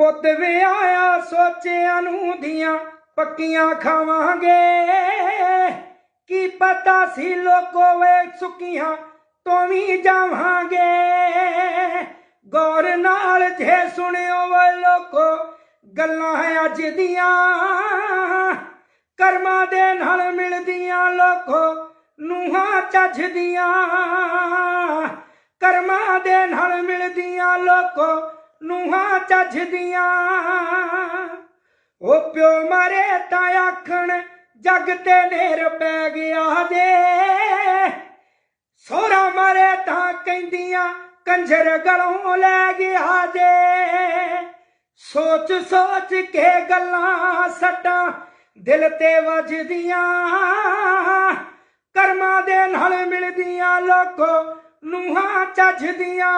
ਪੁੱਤ ਵਿਆਹਿਆ ਸੋਚਿਆ ਨੂੰ ਦੀਆਂ ਪੱਕੀਆਂ ਖਾਵਾਂਗੇ। ਕੀ ਪਤਾ ਸੀ ਲੋਕੋ ਵੇ ਸੁੱਕੀਆਂ ਤੋਂ ਵੀ ਜਾਵਾਂਗੇ। ਗੌਰ ਨਾਲ ਜੇ ਸੁਣਿਓ ਵੇ ਲੋਕੋ ਗੱਲਾਂ ਅੱਜ ਦੀਆਂ। ਕਰਮਾਂ ਦੇ ਨਾਲ ਮਿਲਦੀਆਂ ਲੋਕੋ ਨੂਹਾਂ ਚੱਜਦੀਆਂ। ਕਰਮਾਂ ਦੇ ਨਾਲ ਮਿਲਦੀਆਂ ਲੋਕੋ ਨੂਹਾਂ ਚੱਜਦੀਆਂ। ਉਹ ਪਿਓ ਮਰੇ ਤਾਂ ਆਖਣ, ਜੱਗ ਤੇ ਨੇਰ ਪੈ ਗਿਆ ਜੇ। ਸੋਹਰਾ ਮਰੇ ਤਾਂ ਕਹਿੰਦੀਆਂ, ਕੰਜਰ ਗਲੋਂ ਲੈ ਗਿਆ ਜੇ। ਸੋਚ ਸੋਚ ਕੇ ਗੱਲਾਂ ਸੱਟਾਂ ਦਿਲ ਤੇ ਵੱਜਦੀਆਂ। ਕਰਮਾਂ ਦੇ ਨਾਲ ਮਿਲਦੀਆਂ ਲੋਕੋ ਨੂਹਾਂ ਚੱਜਦੀਆਂ।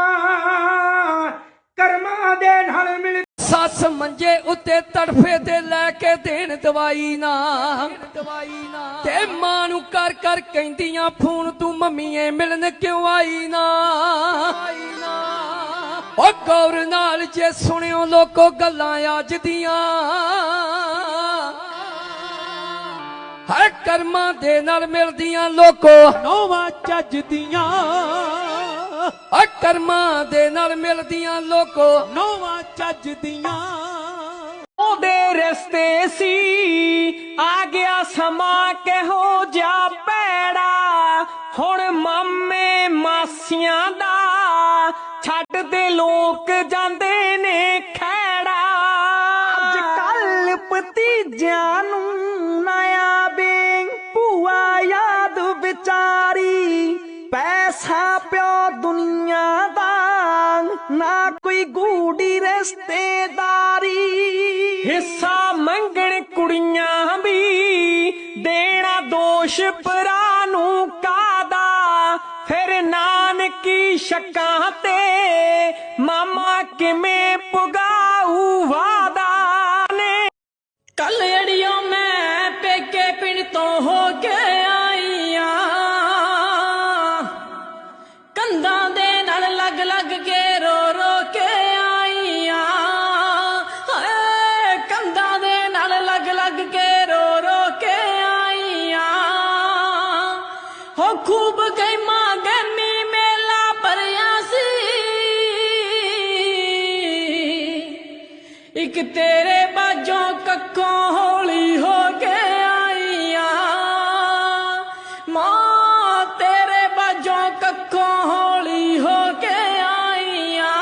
ਕਰਮਾਂ ਦੇ ਨਾਲ ਮਿਲ ਸੱਸ ਮੰਜੇ ਉੱਤੇ ਤੜਫੇ ਤੇ ਲੈ ਕੇ ਦੇਣ ਦਵਾਈ ਨਾ। ਦਵਾਈ ਨਾ ਤੇ ਮਾਂ ਨੂੰ ਕਰ ਕਰ ਕਹਿੰਦੀਆਂ ਫੋਨ ਤੂੰ ਮੰਮੀਏ ਮਿਲਣ ਕਿਉਂ ਆਈ ਨਾ? ਆਈ ਨਾ ਉਹ ਗੌਰ ਨਾਲ ਜੇ ਸੁਣਿਓ ਲੋਕੋ ਗੱਲਾਂ ਅੱਜ ਦੀਆਂ। ਹਰ ਕਰਮਾਂ ਦੇ ਨਾਲ ਮਿਲਦੀਆਂ ਲੋਕੋ। ਨੋਵਾ ਚੱਜਦੀਆਂ ਆ ਕਰਮਾਂ ਦੇ ਨਾਲ ਮਿਲਦੀਆਂ ਲੋਕੋ। ਨੋਵਾ ਚੱਜਦੀਆਂ ਉਹਦੇ ਰਸਤੇ ਸੀ ਆ ਗਿਆ ਸਮਾਂ ਕਿਹੋ ਜਿਹਾ ਪੈੜਾ ਹੁਣ ਮਾਮੇ ਮਾਸੀਆਂ ਦਾ ਛੱਡਦੇ ਲੋਕ ਜਾਂਦੇ ਨੇ ਖੈੜਾ। ਅੱਜ ਕੱਲ ਭਤੀਜਿਆਂ ਨੂੰ ਪੈਸਾ ਪਿਓ ਦੁਨੀਆ ਦਾ ਨਾ ਕੋਈ ਗੂੜੀ ਰਿਸ਼ਤੇਦਾਰੀ। ਹਿੱਸਾ ਮੰਗਣ ਕੁੜੀਆਂ ਵੀ ਦੇਣਾ ਦੋਸ਼ ਭਰਾ ਨੂੰ ਕਾਦਾ ਫਿਰ ਨਾਨਕੀ ਸ਼ੱਕਾਂ ਤੇ ਮਾਮਾ ਕਿਵੇਂ ਪੁਗਾਊ ਵਾਦਾ ਨੇ? ਕੱਲ ਇੱਕ ਤੇਰੇ ਬਾਝੋਂ ਕੱਖੋਂ ਹੌਲੀ ਹੋ ਕੇ ਆਈਆਂ। ਮਾਂ ਤੇਰੇ ਬਾਝੋਂ ਕੱਖੋਂ ਹੌਲੀ ਹੋ ਕੇ ਆਈਆਂ।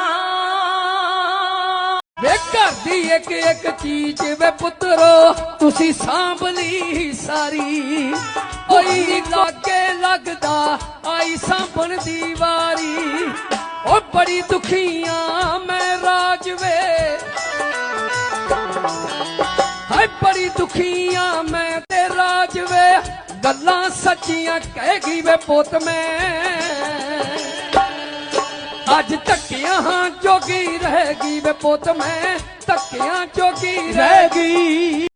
ਵੇ ਘਰ ਦੀ ਇੱਕ ਇੱਕ ਚੀਜ਼ ਵੇ ਪੁੱਤਰੋ, ਤੁਸੀਂ ਸਾਂਭ ਲਈ ਸਾਰੀ। ਓਈ ਲਾਗੇ ਲੱਗਦਾ, ਆਈ ਸਾਂਭਣ ਦੀ ਵਾਰੀ। ਓ ਬੜੀ ਦੁਖੀਆਂ ਬੜੀ ਦੁਖੀ ਆ ਮੈਂ ਤੇ ਰਾਜਵੇ ਗੱਲਾਂ ਸੱਚੀਆਂ ਕਹਿਗੀ ਵੇ ਪੁੱਤ ਮੈਂ। ਅੱਜ ਧੱਕਿਆਂ ਹਾਂ ਜੋਗੀ ਰਹਿ ਗਈ ਵੇ ਪੁੱਤ ਮੈਂ। ਧੱਕਿਆਂ ਜੋਗੀ ਰਹਿ ਗਈ।